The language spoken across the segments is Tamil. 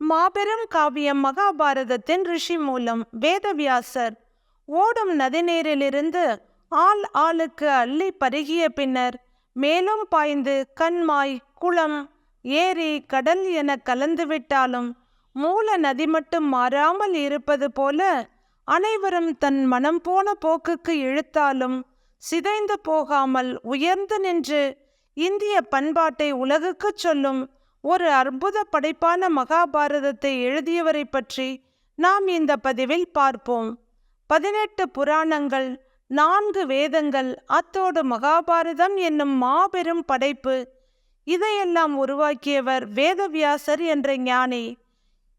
மாபெரும் காவியம் மகாபாரதத்தின் ரிஷி மூலம் வேதவியாசர். ஓடும் நதிநீரிலிருந்து ஆள் ஆளுக்கு அள்ளி பருகிய பின்னர் மேலும் பாய்ந்து கண்மாய் குளம் ஏரி கடல் என கலந்துவிட்டாலும் மூல நதி மட்டும் மாறாமல் இருப்பது போல அனைவரும் தன் மனம் போன போக்குக்கு இழுத்தாலும் சிதைந்து போகாமல் உயர்ந்து நின்று இந்திய பண்பாட்டை உலகுக்குச் சொல்லும் ஒரு அற்புத படைப்பான மகாபாரதத்தை எழுதியவரை பற்றி நாம் இந்த பதிவில் பார்ப்போம். பதினெட்டு புராணங்கள் நான்கு வேதங்கள் அத்தோடு மகாபாரதம் என்னும் மாபெரும் படைப்பு. இதையெல்லாம் உருவாக்கியவர் வேதவியாசர் என்ற ஞானி.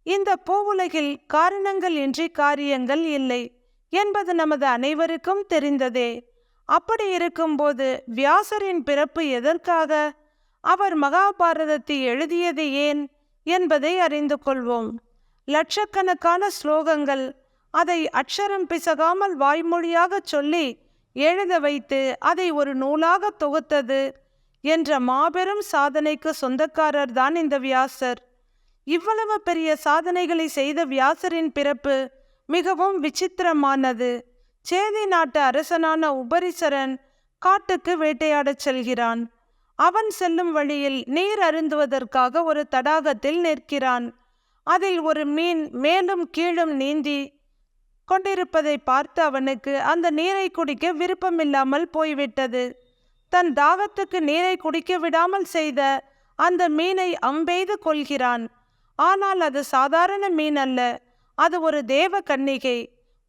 இந்த பூவுலகில் காரணங்கள் இன்றி காரியங்கள் இல்லை என்பது நமது அனைவருக்கும் தெரிந்ததே. அப்படி இருக்கும்போது வியாசரின் பிறப்பு எதற்காக அவர் மகாபாரதத்தை எழுதியது ஏன் என்பதை அறிந்து கொள்வோம். லட்சக்கணக்கான ஸ்லோகங்கள் அதை அக்ஷரம் பிசகாமல் வாய்மொழியாகச் சொல்லி எழுத வைத்து அதை ஒரு நூலாக தொகுத்தது என்ற மாபெரும் சாதனைக்கு சொந்தக்காரர் தான் இந்த வியாசர். இவ்வளவு பெரிய சாதனைகளை செய்த வியாசரின் பிறப்பு மிகவும் விசித்திரமானது. சேதி நாட்டு அரசனான உபரிசரன் காட்டுக்கு வேட்டையாடச் செல்கிறான். அவன் செல்லும் வழியில் நீர் அருந்துவதற்காக ஒரு தடாகத்தில் நிற்கிறான். அதில் ஒரு மீன் மேலும் கீழும் நீந்தி கொண்டிருப்பதை பார்த்து அவனுக்கு அந்த நீரை குடிக்க விருப்பமில்லாமல் போய்விட்டது. தன் தாகத்துக்கு நீரை குடிக்க விடாமல் செய்த அந்த மீனை அம்பெய்து கொள்கிறான். ஆனால் அது சாதாரண மீன் அல்ல. அது ஒரு தேவ கன்னிகை.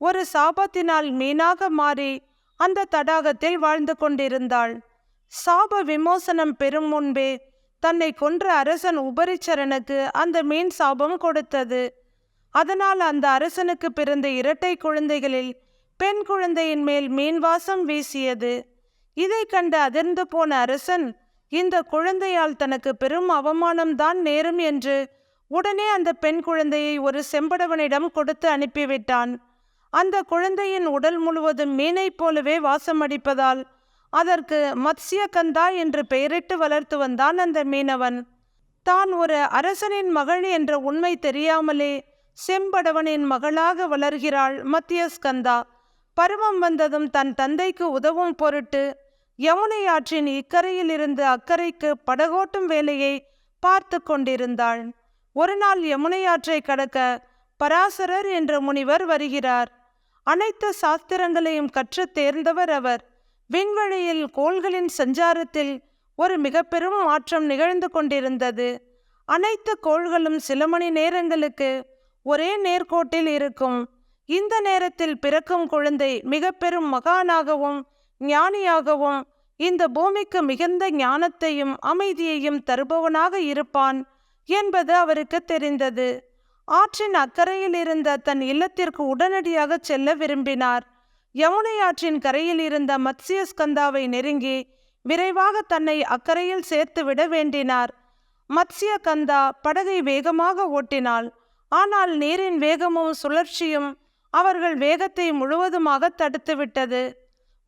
ஒரு சாபத்தினால் மீனாக மாறி அந்த தடாகத்தில் வாழ்ந்து கொண்டிருந்தாள். சாப விமோசனம் பெறும் முன்பே தன்னை கொன்ற அரசன் உபரிச்சரனுக்கு அந்த மீன் சாபம் கொடுத்தது. அதனால் அந்த அரசனுக்கு பிறந்த இரட்டை குழந்தைகளில் பெண் குழந்தையின் மேல் மீன் வாசம் வீசியது. இதை கண்டு அதிர்ந்து போன அரசன் இந்த குழந்தையால் தனக்கு பெரும் அவமானம்தான் நேரும் என்று உடனே அந்த பெண் குழந்தையை ஒரு செம்படவனிடம் கொடுத்து அனுப்பிவிட்டான். அந்த குழந்தையின் உடல் முழுவதும் மீனைப் போலவே வாசமடிப்பதால் அதற்கு மத்ஸ்யகந்தா என்று பெயரிட்டு வளர்த்து வந்தான் அந்த மீனவன். தான் ஒரு அரசனின் மகள் என்ற உண்மை தெரியாமலே செம்படவனின் மகளாக வளர்கிறாள் மத்தியஸ்கந்தா பருவம் வந்ததும் தன் தந்தைக்கு உதவும் பொருட்டு யமுனை ஆற்றின் இக்கரையில் இருந்து அக்கறைக்கு படகோட்டும் வேலையை பார்த்து கொண்டிருந்தாள். ஒரு நாள் யமுனை ஆற்றை கடக்க பராசரர் என்ற முனிவர் வருகிறார். அனைத்து சாஸ்திரங்களையும் கற்றுத் தேர்ந்தவர் அவர். விண்வெளியில் கோள்களின் சஞ்சாரத்தில் ஒரு மிக பெரும் மாற்றம் நிகழ்ந்து கொண்டிருந்தது. அனைத்து கோள்களும் சில மணி நேரங்களுக்கு ஒரே நேர்கோட்டில் இருக்கும். இந்த நேரத்தில் பிறக்கும் குழந்தை மிக பெரும் மகானாகவும் ஞானியாகவும் இந்த பூமிக்கு மிகுந்த ஞானத்தையும் அமைதியையும் தருபவனாக இருப்பான் என்பது அவருக்கு தெரிந்தது. ஆற்றின் அக்கறையில் இருந்த தன் இல்லத்திற்கு உடனடியாக செல்ல விரும்பினார். யமுனை ஆற்றின் கரையில் இருந்த மத்ஸ்யஸ்கந்தாவை நெருங்கி விரைவாக தன்னை அக்கறையில் சேர்த்துவிட வேண்டினார். மத்ஸ்ய கந்தா படகை வேகமாக ஓட்டினாள். ஆனால் நீரின் வேகமும் சுழற்சியும் அவர்கள் வேகத்தை முழுவதுமாக தடுத்துவிட்டது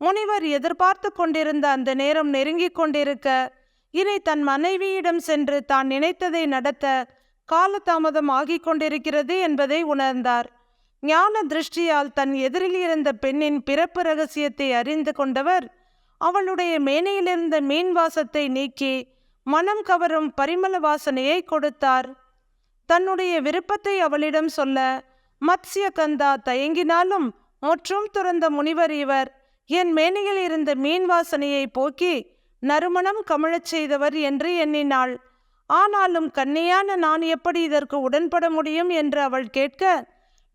முனிவர் எதிர்பார்த்து கொண்டிருந்த அந்த நேரம் நெருங்கிக் கொண்டிருக்க இனி தன் மனைவியிடம் சென்று தான் நினைத்ததை நடத்த காலதாமதம் ஆகிக் கொண்டிருக்கிறது என்பதை உணர்ந்தார். ஞான திருஷ்டியால் தன் எதிரில் இருந்த பெண்ணின் பிறப்பு ரகசியத்தை அறிந்து கொண்டவர் அவளுடைய மேனையிலிருந்த மீன் வாசத்தை நீக்கி மனம் கவரும் பரிமள வாசனையை கொடுத்தார். தன்னுடைய விருப்பத்தை அவளிடம் சொல்ல மத்ஸ்யகந்தா தயங்கினாலும் முற்றும் துறந்த முனிவர் இவர். என் மேனையில் இருந்த மீன் வாசனையை போக்கி நறுமணம் கமழச் செய்தவர் என்று எண்ணினாள். ஆனாலும் கன்னியான நான் எப்படி இதற்கு உடன்பட முடியும்? என்று அவள் கேட்க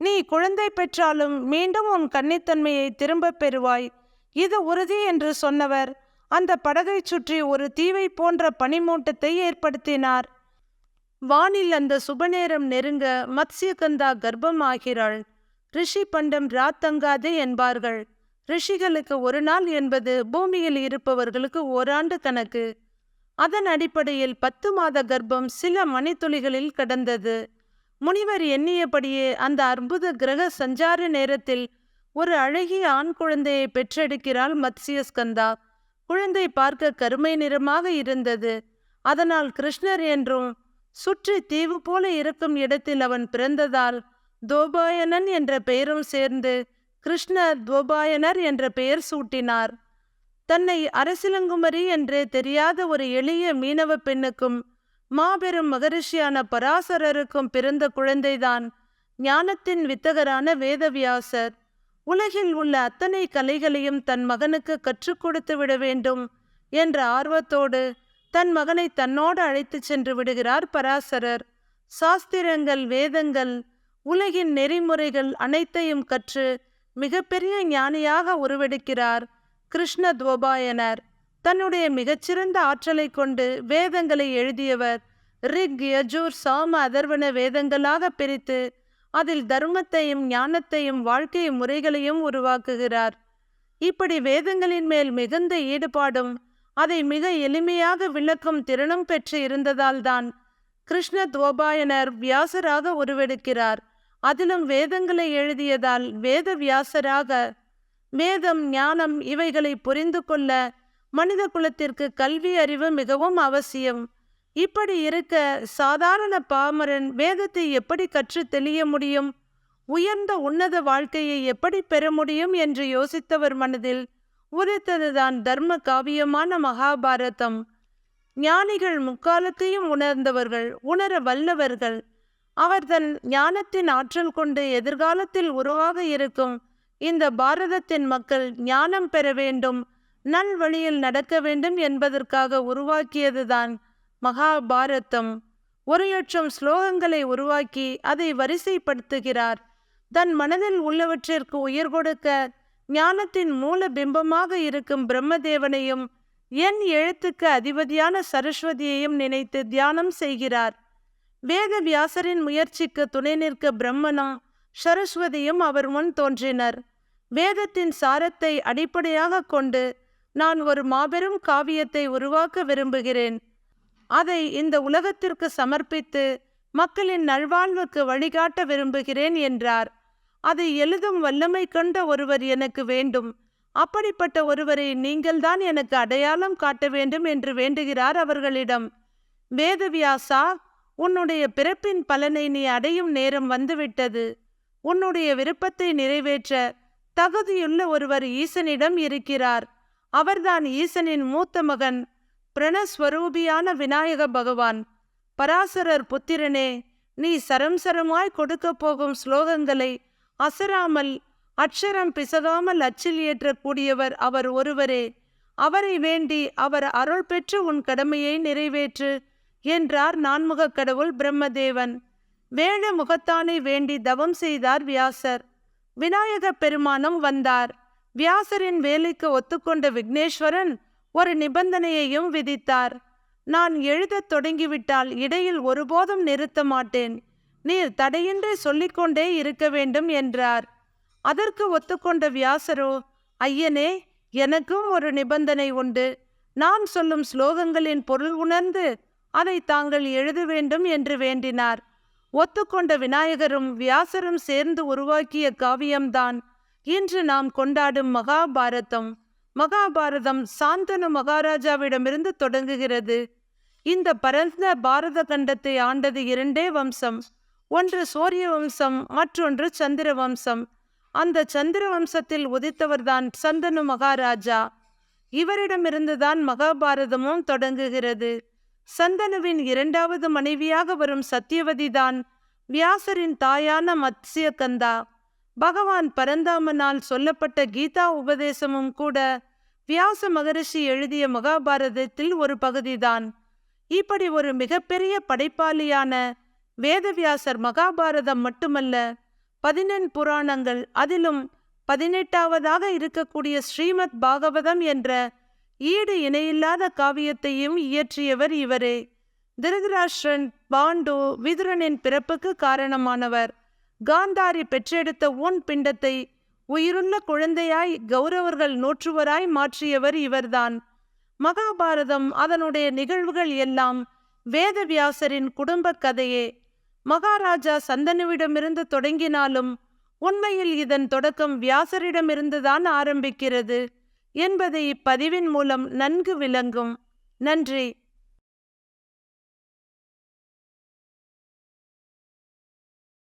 நீ குழந்தை பெற்றாலும் மீண்டும் உன் கன்னித்தன்மையை திரும்பப் பெறுவாய். இது உறுதி என்று சொன்னவர். அந்த படகைச் சுற்றி ஒரு தீவை போன்ற பனிமூட்டத்தை ஏற்படுத்தினார். வானில் அந்த சுபநேரம் நெருங்க மத்ஸ்யகந்தா கர்ப்பமாகிறாள். ரிஷி பண்டம் ராத்தங்காது என்பார்கள். ரிஷிகளுக்கு ஒரு நாள் என்பது பூமியில் இருப்பவர்களுக்கு ஓராண்டு கணக்கு. அதன் அடிப்படையில் பத்து மாத கர்ப்பம் சில மணித்துளிகளில் கடந்தது. முனிவர் எண்ணியபடியே அந்த அற்புத கிரக சஞ்சார நேரத்தில் ஒரு அழகிய ஆண் குழந்தையை பெற்றெடுக்கிறாள் மத்சியஸ்கந்தா. குழந்தை பார்க்க கருமை நிறமாக இருந்தது. அதனால் கிருஷ்ணர் என்றும் சுற்றி தீவு போல இருக்கும் இடத்தில் அவன் பிறந்ததால் தோபாயனன் என்ற பெயரும் சேர்ந்து கிருஷ்ணர் தோபாயனர் என்ற பெயர் சூட்டினார். தன்னை அரசிலங்குமரி என்றே தெரியாத ஒரு எளிய மீனவ பெண்ணுக்கும் மாபெரும் மகரிஷியான பராசரருக்கும் பிறந்த குழந்தைதான். ஞானத்தின் வித்தகரான வேதவியாசர். உலகில் உள்ள அத்தனை கலைகளையும் தன் மகனுக்கு கற்றுக் கொடுத்து விட வேண்டும் என்ற ஆர்வத்தோடு தன் மகனை தன்னோடு அழைத்துச் சென்று விடுகிறார் பராசரர். சாஸ்திரங்கள் வேதங்கள் உலகின் நெறிமுறைகள் அனைத்தையும் கற்று மிகப்பெரிய ஞானியாக உருவெடுக்கிறார் கிருஷ்ண துவபாயனர். தன்னுடைய மிகச்சிறந்த ஆற்றலை கொண்டு வேதங்களை எழுதியவர் ரிக் யஜூர் சாம அதர்வன வேதங்களாக பிரித்து அதில் தர்மத்தையும் ஞானத்தையும் வாழ்க்கை முறைகளையும் உருவாக்குகிறார். இப்படி வேதங்களின் மேல் மிகுந்த ஈடுபாடும் அதை மிக எளிமையாக விளக்கும் திறனும் பெற்று இருந்ததால்தான் கிருஷ்ண துவபாயனர் வியாசராக உருவெடுக்கிறார். அதிலும் வேதங்களை எழுதியதால் வேத வியாசராக வேதம் ஞானம் இவைகளை புரிந்து கொள்ள மனித குலத்திற்கு கல்வி அறிவு மிகவும் அவசியம். இப்படி இருக்க சாதாரண பாமரன் வேதத்தை எப்படி கற்று தெளிய முடியும்? உயர்ந்த உன்னத வாழ்க்கையை எப்படி பெற முடியும் என்று யோசித்தவர் மனதில் உரைத்ததுதான் தர்ம காவியமான மகாபாரதம். ஞானிகள் முக்காலத்தையும் உணர்ந்தவர்கள் உணர வல்லவர்கள். அவர் தன் ஞானத்தின் ஆற்றல் கொண்டு எதிர்காலத்தில் உருவாக இருக்கும் இந்த பாரதத்தின் மக்கள் ஞானம் பெற வேண்டும். நல் வழியில் நடக்க வேண்டும் என்பதற்காக உருவாக்கியதுதான் மகாபாரதம். ஒரு லட்சம் ஸ்லோகங்களை உருவாக்கி அதை வரிசைப்படுத்துகிறார். தன் மனதில் உள்ளவற்றிற்கு உயிர் கொடுக்க ஞானத்தின் மூல பிம்பமாக இருக்கும் பிரம்மதேவனையும் என் எழுத்துக்கு அதிபதியான சரஸ்வதியையும் நினைத்து தியானம் செய்கிறார். வேத வியாசரின் முயற்சிக்கு துணை நிற்க பிரம்மனும் சரஸ்வதியும் அவர் முன் தோன்றினர். வேதத்தின் சாரத்தை அடிப்படையாக கொண்டு நான் ஒரு மாபெரும் காவியத்தை உருவாக்க விரும்புகிறேன். அதை இந்த உலகத்திற்கு சமர்ப்பித்து மக்களின் நல்வாழ்வுக்கு வழிகாட்ட விரும்புகிறேன் என்றார். அதை எழுதும் வல்லமை கொண்ட ஒருவர் எனக்கு வேண்டும். அப்படிப்பட்ட ஒருவரை நீங்கள்தான் எனக்கு அடையாளம் காட்ட வேண்டும் என்று வேண்டுகிறார் அவர்களிடம். வேதவியாசா உன்னுடைய பிறப்பின் பலனை நீ அடையும் நேரம் வந்துவிட்டது. உன்னுடைய விருப்பத்தை நிறைவேற்ற தகுதியுள்ள ஒருவர் ஈசனிடம் இருக்கிறார். அவர்தான் ஈசனின் மூத்த மகன் பிரணஸ்வரூபியான விநாயக பகவான். பராசரர் புத்திரனே நீ சரம் சரமாய் கொடுக்கப் போகும் ஸ்லோகங்களை அசராமல் அட்சரம் பிசகாமல் அச்சில் ஏற்றக்கூடியவர் அவர் ஒருவரே. அவரை வேண்டி அவர் அருள் பெற்று உன் கடமையை நிறைவேற்று என்றார் நான்முகக் கடவுள் பிரம்மதேவன். வேண முகத்தானை வேண்டி தவம் செய்தார் வியாசர். விநாயகப் பெருமானம் வந்தார். வியாசரின் வேலைக்கு ஒத்துக்கொண்ட விக்னேஸ்வரன் ஒரு நிபந்தனையையும் விதித்தார். நான் எழுதத் தொடங்கிவிட்டால் இடையில் ஒருபோதும் நிறுத்த மாட்டேன். நீர் தடையின்றி சொல்லிக்கொண்டே இருக்க வேண்டும் என்றார். அதற்கு ஒத்துக்கொண்ட வியாசரோ ஐயனே எனக்கும் ஒரு நிபந்தனை உண்டு. நான் சொல்லும் ஸ்லோகங்களின் பொருள் உணர்ந்து அதை தாங்கள் எழுத வேண்டும் என்று வேண்டினார். ஒத்துக்கொண்ட விநாயகரும் வியாசரும் சேர்ந்து உருவாக்கிய காவியம்தான். இன்று நாம் கொண்டாடும் மகாபாரதம் மகாபாரதம் சாந்தனு மகாராஜாவிடமிருந்து தொடங்குகிறது. இந்த பரந்த பாரத கண்டத்தை ஆண்டது இரண்டே வம்சம் ஒன்று சூரிய வம்சம் மற்றொன்று சந்திர வம்சம். அந்த சந்திர வம்சத்தில் உதித்தவர்தான் சந்தனு மகாராஜா. இவரிடமிருந்துதான் மகாபாரதமும் தொடங்குகிறது. சந்தனுவின் இரண்டாவது மனைவியாக வரும் சத்தியவதிதான் வியாசரின் தாயான மத்ஸ்யகந்தா. கந்தா பகவான் பரந்தாமனால் சொல்லப்பட்ட கீதா உபதேசமும் கூட வியாச மகரிஷி எழுதிய மகாபாரதத்தில் ஒரு பகுதிதான். இப்படி ஒரு மிகப்பெரிய படைப்பாளியான வேதவியாசர் மகாபாரதம் மட்டுமல்ல பதினெண் புராணங்கள் அதிலும் பதினெட்டாவதாக இருக்கக்கூடிய ஸ்ரீமத் பாகவதம் என்ற ஈடு இணையில்லாத காவியத்தையும் இயற்றியவர் இவரே. திருதராஷ்டிரன் பாண்டு விதுரனின் பிறப்புக்கு காரணமானவர். காந்தாரி பெற்றெடுத்த ஊன் பிண்டத்தை உயிருள்ள குழந்தையாய் கௌரவர்கள் நோற்றுவராய் மாற்றியவர் இவர்தான். மகாபாரதம் அதனுடைய நிகழ்வுகள் எல்லாம் வேதவியாசரின் குடும்ப கதையே. மகாராஜா சந்தனுவிடமிருந்து தொடங்கினாலும் உண்மையில் இதன் தொடக்கம் வியாசரிடமிருந்துதான் ஆரம்பிக்கிறது என்பதை இப்பதிவின் மூலம் நன்கு விளங்கும். நன்றி.